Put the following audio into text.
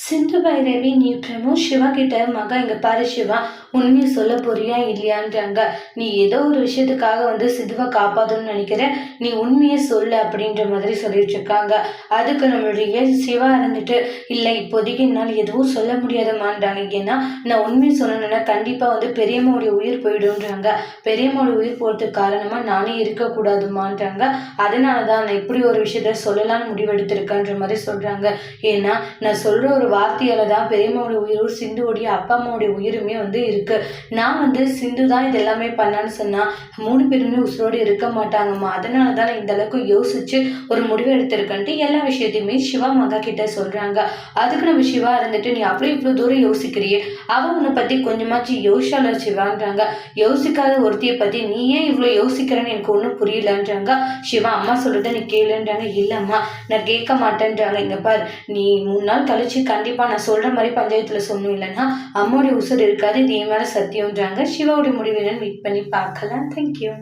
சிந்து பைரவி நீ பிரமோ சிவா கிட்ட மகா இங்க பாரு சிவா உண்மையை சொல்ல போறியா இல்லையான்றாங்க. நீ ஏதோ ஒரு விஷயத்துக்காக வந்து சிதுவை காப்பாத்தணும்னு நினைக்கிற. நீ உண்மையை சொல்லு அப்படின்ற மாதிரி சொல்லிட்டு இருக்காங்க. அதுக்கு நம்மளுடைய சிவா இருந்துட்டு இல்லை இப்போதைக்கு என்னால் எதுவும் சொல்ல முடியாதமான்றாங்க ஏன்னா நான் உண்மையை சொல்லணும்னா கண்டிப்பா வந்து பெரியம்மாவுடைய உயிர் போயிடும்ன்றாங்க. பெரியம்மாவுடைய உயிர் போகிறதுக்கு காரணமா நானே இருக்கக்கூடாதுமான்றாங்க அதனால தான் நான் இப்படி ஒரு விஷயத்த சொல்லலாம்னு முடிவெடுத்திருக்கேன்ற மாதிரி சொல்றாங்க. ஏன்னா நான் சொல்ற ஒரு வார்த்தையால தான் பெரியம்மாவோட உயிரும் சிந்துவோடைய அப்பா அம்மாவுடைய உயிருமே வந்து இருக்கு. நான் வந்து சிந்து தான் இது எல்லாமே பண்ணான்னு சொன்னா மூணு பேருமே உசுரோடு இருக்க மாட்டாங்கம்மா. அதனால தான் நான் இந்த அளவுக்கு யோசிச்சு ஒரு முடிவு எடுத்திருக்கேன்ட்டு எல்லா விஷயத்தையுமே சிவா மகா கிட்ட சொல்றாங்க. அதுக்கு நம்ம சிவா இருந்துட்டு நீ அப்படியே இவ்வளோ தூரம் யோசிக்கிறியே? அவ உன்னை பத்தி கொஞ்சமாச்சு யோசிச்சால சிவான்றாங்க. யோசிக்காத ஒருத்தியை பத்தி நீ ஏன் இவ்வளோ யோசிக்கிறேன்னு எனக்கு ஒன்றும் புரியலன்றாங்க. சிவா அம்மா சொல்றத நீ கேளுன்றாங்க. இல்லம்மா நான் கேட்க மாட்டேன்றாங்க. இங்க பார் நீ மூணு நாள் கழிச்சு கண்டிப்பாக நான் சொல்கிற மாதிரி பஞ்சாயத்தில் சொன்னோம் இல்லைன்னா அம்மாவுடைய உசுர் இருக்காது இது என் சத்தியம்ன்றாங்க. சிவாவுடைய முடிவு என்னன்னு வெயிட் பண்ணி பார்க்கலாம். தேங்க்யூ